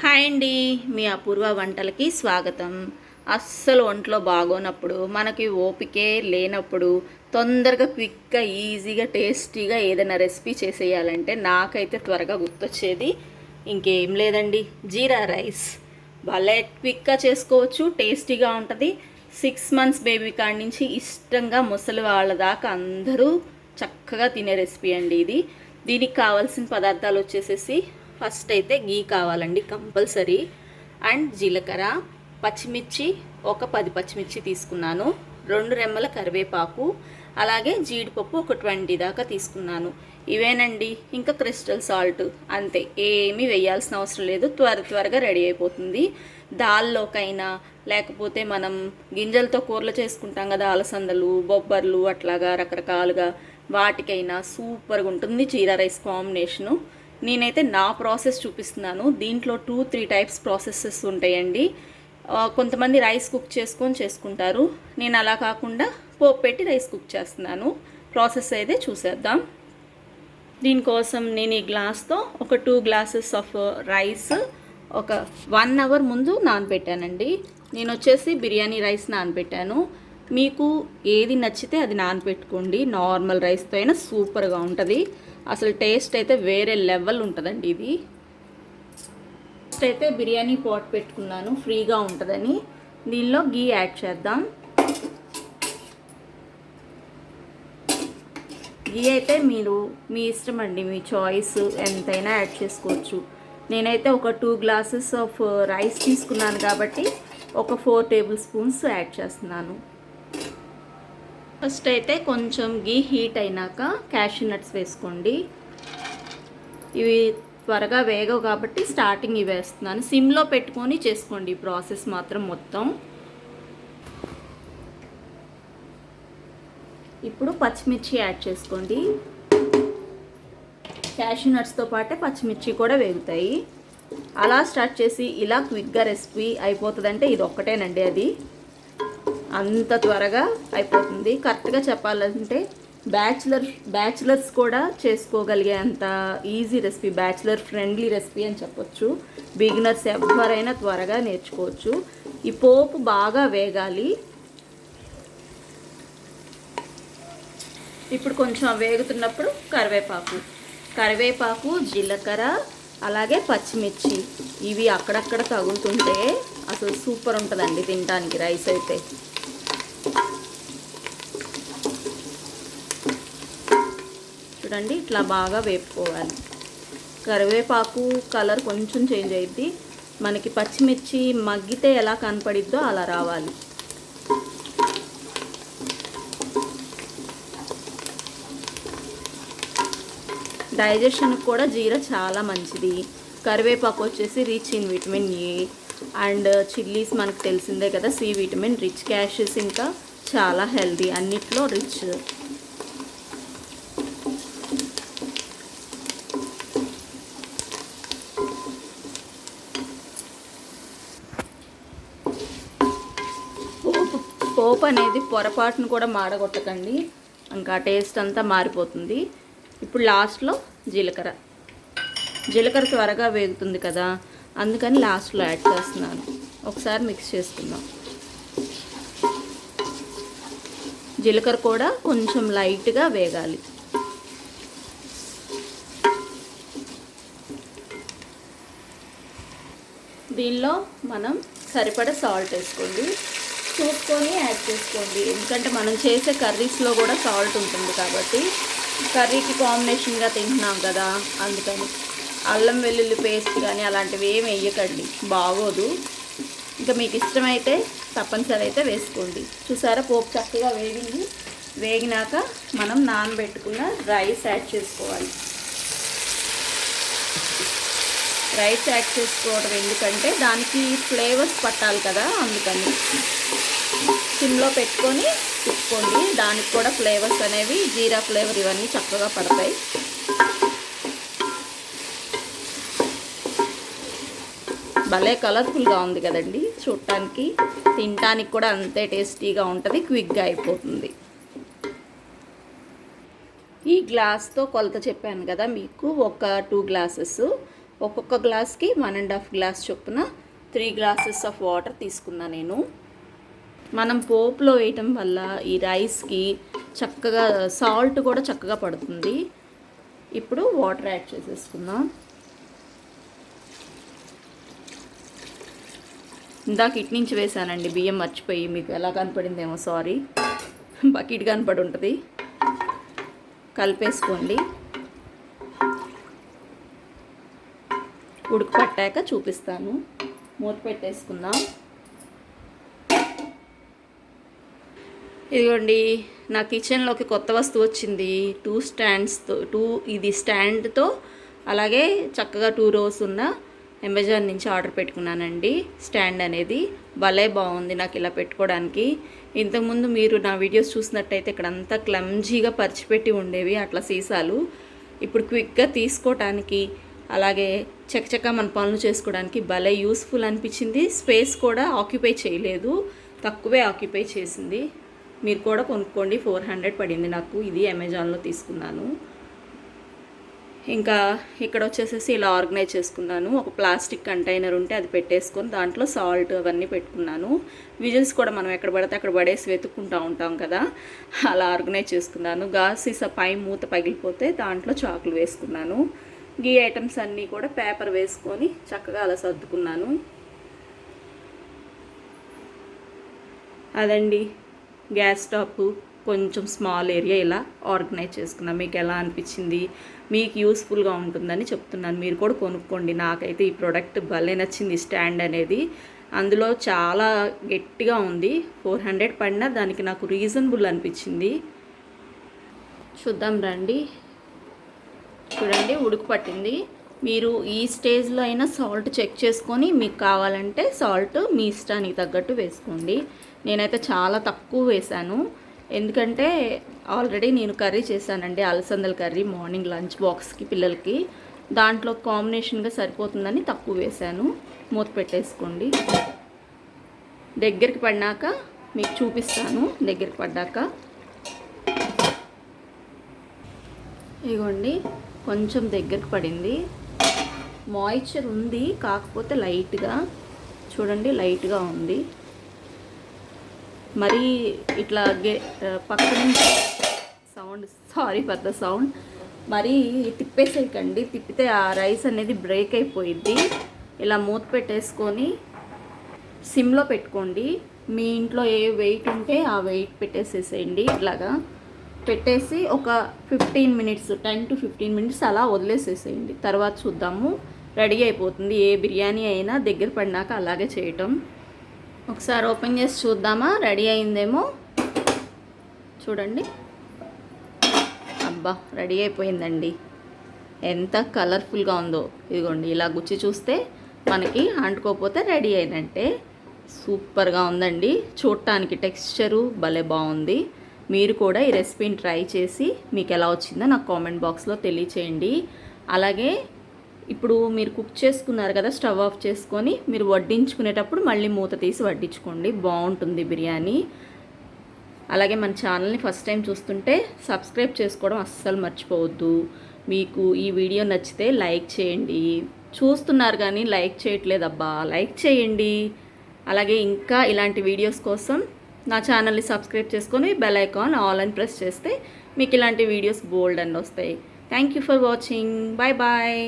Hi అండి. మీ అపూర్వ వంటలకి స్వాగతం. అస్సలు ఒంట్లో బాగోనప్పుడు మనకి ఓపికే లేనప్పుడు తొందరగా క్విక్గా ఈజీగా టేస్టీగా ఏదైనా రెసిపీ చేసేయాలంటే నాకైతే త్వరగా గుర్తొచ్చేది ఇంకేం లేదండి. జీరా రైస్. భలే క్విక్గా చేసుకోవచ్చు టేస్టీగా ఉంటుంది. సిక్స్ మంత్స్ బేబీ కాడి నుంచి ఇష్టంగా ముసలి వాళ్ళ దాకా అందరూ చక్కగా తినే రెసిపీ అండి ఇది. దీనికి కావాల్సిన పదార్థాలు వచ్చేసేసి ఫస్ట్ అయితే గీ కావాలండి కంపల్సరీ. అండ్ జీలకర్ర పచ్చిమిర్చి ఒక పది పచ్చిమిర్చి తీసుకున్నాను. రెండు రెమ్మల కరివేపాకు అలాగే జీడిపప్పు ఒక ట్వంటీ దాకా తీసుకున్నాను. ఇవేనండి ఇంకా క్రిస్టల్ సాల్ట్ అంతే. ఏమీ వేయాల్సిన అవసరం లేదు త్వర త్వరగా రెడీ అయిపోతుంది. దాల్లోకైనా లేకపోతే మనం గింజలతో కూరలు చేసుకుంటాం కదా అలసందలు బొబ్బర్లు అట్లాగా రకరకాలుగా వాటికైనా సూపర్గా ఉంటుంది జీరా రైస్ కాంబినేషను. నేనైతే నా ప్రాసెస్ చూపిస్తున్నాను. దీంట్లో టూ త్రీ టైప్స్ ప్రాసెసెస్ ఉంటాయండి. కొంతమంది రైస్ కుక్ చేసుకొని చేసుకుంటారు. నేను అలా కాకుండా పోపు పెట్టి రైస్ కుక్ చేస్తున్నాను. ప్రాసెస్ అయితే చూసేద్దాం. దీనికోసం నేను ఈ గ్లాస్తో ఒక టూ గ్లాసెస్ ఆఫ్ రైస్ ఒక వన్ అవర్ ముందు నానబెట్టానండి. నేను వచ్చేసి బిర్యానీ రైస్ నానబెట్టాను. మీకు ఏది నచ్చితే అది నానబెట్టుకోండి. నార్మల్ రైస్తో అయినా సూపర్గా ఉంటుంది. అసలు టేస్ట్ అయితే వేరే లెవెల్ ఉంటుందండి ఇది. ఫస్ట్ అయితే బిర్యానీ పాట్ పెట్టుకున్నాను ఫ్రీగా ఉంటుందని. దీనిలో గీ యాడ్ చేద్దాం. గీ అయితే మీరు మీ ఇష్టం అండి మీ చాయిస్ ఎంతైనా యాడ్ చేసుకోవచ్చు. నేనైతే ఒక టూ గ్లాసెస్ ఆఫ్ రైస్ తీసుకున్నాను కాబట్టి ఒక ఫోర్ టేబుల్ స్పూన్స్ యాడ్ చేస్తున్నాను. ఫస్ట్ అయితే కొంచెం గీ హీట్ అయినాక క్యాషూ నట్స్ వేసుకోండి. ఇవి త్వరగా వేగవు కాబట్టి స్టార్టింగ్ ఇవి వేస్తున్నాను. సిమ్లో పెట్టుకొని చేసుకోండి ఈ ప్రాసెస్ మాత్రం మొత్తం. ఇప్పుడు పచ్చిమిర్చి యాడ్ చేసుకోండి. క్యాషూ నట్స్తో పాటే పచ్చిమిర్చి కూడా వేగుతాయి. అలా స్టార్ట్ చేసి ఇలా క్విక్గా రెసిపీ అయిపోతుందంటే ఇది ఒక్కటేనండి అది. అంత త్వరగా అయిపోతుంది. కరెక్ట్గా చెప్పాలంటే బ్యాచులర్ బ్యాచులర్స్ కూడా చేసుకోగలిగే అంత easy recipe bachelor friendly recipe అని చెప్పొచ్చు. బిగినర్స్ ఎవరైనా త్వరగా నేర్చుకోవచ్చు. ఈ పోపు బాగా వేగాలి. ఇప్పుడు కొంచెం వేగుతున్నప్పుడు కరివేపాకు. కరివేపాకు జీలకర్ర అలాగే పచ్చిమిర్చి. ఇవి అక్కడక్కడ తగులుతుంటే అసలు సూపర్ ఉంటుందండి తినడానికి రైస్ అయితే. చూడండి ఇట్లా బాగా వేపుకోవాలి. కరివేపాకు కలర్ కొంచెం చేంజ్ అయ్యిద్ది మనకి పచ్చిమిర్చి మగ్గితే ఎలా కనపడిద్దో అలా రావాలి. డైజెషన్కి కూడా జీర చాలా మంచిది. కరివేపాకు వచ్చేసి rich in vitamin A and chillies మనకు తెలిసిందే కదా సి విటమిన్ రిచ్. క్యాషెస్ ఇంకా చాలా హెల్దీ అన్నిట్లో రిచ్ పోపు పోపు అనేది పొరపాటును కూడా మాడగొట్టకండి. ఇంకా టేస్ట్ అంతా మారిపోతుంది. ఇప్పుడు లాస్ట్లో జీలకర్ర. జీలకర్ర త్వరగా వేగుతుంది కదా అందుకని లాస్ట్లో యాడ్ చేస్తున్నాను. ఒకసారి మిక్స్ చేసుకుందాం. జీలకర్ర కూడా కొంచెం లైట్గా వేగాలి. దీనిలో మనం సరిపడా సాల్ట్ వేసుకోండి. చూసుకొని యాడ్ చేసుకోండి. ఎందుకంటే మనం చేసే కర్రీస్లో కూడా సాల్ట్ ఉంటుంది కాబట్టి కర్రీకి కాంబినేషన్గా తింటున్నాం కదా అందుకని. అల్లం వెల్లుల్లి పేస్ట్ కానీ అలాంటివి ఏం వేయకండి. బాగోదు. ఇంకా మీకు ఇష్టమైతే తప్పనిసరి అయితే వేసుకోండి. చూసారా? పోపు చక్కగా వేగింది. వేగినాక మనం నానబెట్టుకున్న రైస్ యాడ్ చేసుకోవాలి. రైస్ యాడ్ చేసుకోవడం ఎందుకంటే దానికి ఫ్లేవర్స్ పట్టాలి కదా అందుకని. సిమ్లో పెట్టుకొని తిప్పుకోండి. దానికి కూడా ఫ్లేవర్స్ అనేవి జీరా ఫ్లేవర్ ఇవన్నీ చక్కగా పడతాయి. భలే కలర్ఫుల్గా ఉంది కదండి. చూడటానికి తినటానికి కూడా అంతే టేస్టీగా ఉంటుంది క్విక్గా అయిపోతుంది. ఈ గ్లాస్తో కొలత చెప్పాను కదా మీకు ఒక టూ గ్లాసెస్. ఒక్కొక్క గ్లాస్కి వన్ అండ్ హాఫ్ గ్లాస్ చొప్పున త్రీ గ్లాసెస్ ఆఫ్ వాటర్ తీసుకున్నా నేను. మనం పోపులో వేయటం వల్ల ఈ రైస్కి చక్కగా సాల్ట్ కూడా చక్కగా పడుతుంది. ఇప్పుడు వాటర్ యాడ్ చేసేసుకుందాం. ఇందాక ఇటు నుంచి వేసానండి బియ్యం మర్చిపోయి మీకు ఎలా కనపడిందేమో సారీ. బకెట్ కనపడి ఉంటుంది. కలిపేసుకోండి. ఉడుకు పట్టాక చూపిస్తాను. మూత పెట్టేసుకుందాం. ఇదిగోండి నా కిచెన్లోకి కొత్త వస్తువు వచ్చింది. టూ స్టాండ్స్తో టూ ఇది స్టాండ్తో అలాగే చక్కగా టూ రోస్ ఉన్న అమెజాన్ నుంచి ఆర్డర్ పెట్టుకున్నానండి. స్టాండ్ అనేది భలే బాగుంది నాకు ఇలా పెట్టుకోవడానికి. ఇంతకుముందు మీరు నా వీడియోస్ చూసినట్టయితే ఇక్కడ అంతా క్లమ్జీగా పరిచిపెట్టి ఉండేవి అట్లా సీసాలు. ఇప్పుడు క్విక్గా తీసుకోవటానికి అలాగే చకచక మన పనులు చేసుకోవడానికి భలే యూస్ఫుల్ అనిపించింది. స్పేస్ కూడా ఆక్యుపై చేయలేదు. తక్కువే ఆక్యుపై చేసింది. మీరు కూడా కొనుక్కోండి. ఫోర్ హండ్రెడ్ పడింది నాకు. ఇది అమెజాన్లో తీసుకున్నాను. ఇంకా ఇక్కడ వచ్చేసేసి ఇలా ఆర్గనైజ్ చేసుకున్నాను. ఒక ప్లాస్టిక్ కంటైనర్ ఉంటే అది పెట్టేసుకొని దాంట్లో సాల్ట్ అవన్నీ పెట్టుకున్నాను. విజిల్స్ కూడా మనం ఎక్కడ పడితే అక్కడ పడేసి వెతుక్కుంటూ ఉంటాం కదా. అలా ఆర్గనైజ్ చేసుకున్నాను. గాసీస పై మూత పగిలిపోతే దాంట్లో చాకులు వేసుకున్నాను. గీ ఐటమ్స్ అన్నీ కూడా పేపర్ వేసుకొని చక్కగా అలా సర్దుకున్నాను. అదండి గ్యాస్ స్టాప్ కొంచెం స్మాల్ ఏరియా ఇలా ఆర్గనైజ్ చేసుకున్నాం. మీకు ఎలా అనిపించింది? మీకు యూస్ఫుల్గా ఉంటుందని చెప్తున్నాను. మీరు కూడా కొనుక్కోండి. నాకైతే ఈ ప్రోడక్ట్ భలే నచ్చింది. స్టాండ్ అనేది అందులో చాలా గట్టిగా ఉంది. ఫోర్ హండ్రెడ్ పడినా దానికి నాకు రీజనబుల్ అనిపించింది. చూద్దాం రండి. చూడండి ఉడుకు పట్టింది. మీరు ఈ స్టేజ్లో అయినా సాల్ట్ చెక్ చేసుకొని మీకు కావాలంటే సాల్ట్ మీ ఇష్టానికి తగ్గట్టు వేసుకోండి. నేనైతే చాలా తక్కువ వేశాను. ఎందుకంటే ఆల్రెడీ నేను కర్రీ చేశానండి అలసందల కర్రీ మార్నింగ్ లంచ్ బాక్స్కి పిల్లలకి. దాంట్లో కాంబినేషన్గా సరిపోతుందని తక్కువ వేశాను. మూత పెట్టేసుకోండి. దగ్గరికి పడినాక మీకు చూపిస్తాను దగ్గరికి పడ్డాక. ఇగోండి కొంచెం దగ్గరకు పడింది. మాయిశ్చర్ ఉంది కాకపోతే లైట్గా చూడండి లైట్గా ఉంది. మరీ ఇట్లా గే పక్క నుంచి sound sorry for the sound మరి తిప్పేసేయకండి తిప్పితే ఆ రైస్ అనేది బ్రేక్ అయిపోయిద్ది. ఇలా మూత పెట్టేసుకొని సిమ్లో పెట్టుకోండి. మీ ఇంట్లో ఏ వెయిట్ ఉంటే ఆ వెయిట్ పెట్టేసేసేయండి ఇట్లాగా. పెట్టేసి ఒక fifteen minutes ten to fifteen minutes అలా వదిలేసేసేయండి. తర్వాత చూద్దాము. రెడీ అయిపోతుంది. ఏ బిర్యానీ అయినా దగ్గర పడినాక అలాగే చేయటం. ఒకసారి ఓపెన్ చేసి చూద్దామా? రెడీ అయిందేమో? చూడండి. అబ్బా రెడీ అయిపోయిందండి. ఎంత కలర్ఫుల్గా ఉందో. ఇదిగోండి ఇలా గుచ్చి చూస్తే మనకి అంటుకోకపోతే రెడీ అయినట్టే. సూపర్గా ఉందండి. చూడటానికి టెక్స్చరు భలే బాగుంది. మీరు కూడా ఈ రెసిపీని ట్రై చేసి మీకు ఎలా వచ్చిందో నాకు కామెంట్ బాక్స్లో తెలియచేయండి. అలాగే ఇప్పుడు మీరు కుక్ చేసుకున్నారు కదా స్టవ్ ఆఫ్ చేసుకొని మీరు వడ్డించుకునేటప్పుడు మళ్ళీ మూత తీసి వడ్డించుకోండి. బాగుంటుంది బిర్యానీ. అలాగే మన ఛానల్ని ఫస్ట్ టైం చూస్తుంటే సబ్స్క్రైబ్ చేసుకోవడం అస్సలు మర్చిపోవద్దు. మీకు ఈ వీడియో నచ్చితే లైక్ చేయండి. చూస్తున్నారు కానీ లైక్ చేయట్లేదబ్బా లైక్ చేయండి. అలాగే ఇంకా ఇలాంటి వీడియోస్ కోసం నా ఛానల్ని సబ్స్క్రైబ్ చేసుకొని బెల్ ఐకాన్ ఆల్ అని ప్రెస్ చేస్తే మీకు ఇలాంటి వీడియోస్ బోల్డ్ అండ్ వస్తాయి. Thank you for watching bye bye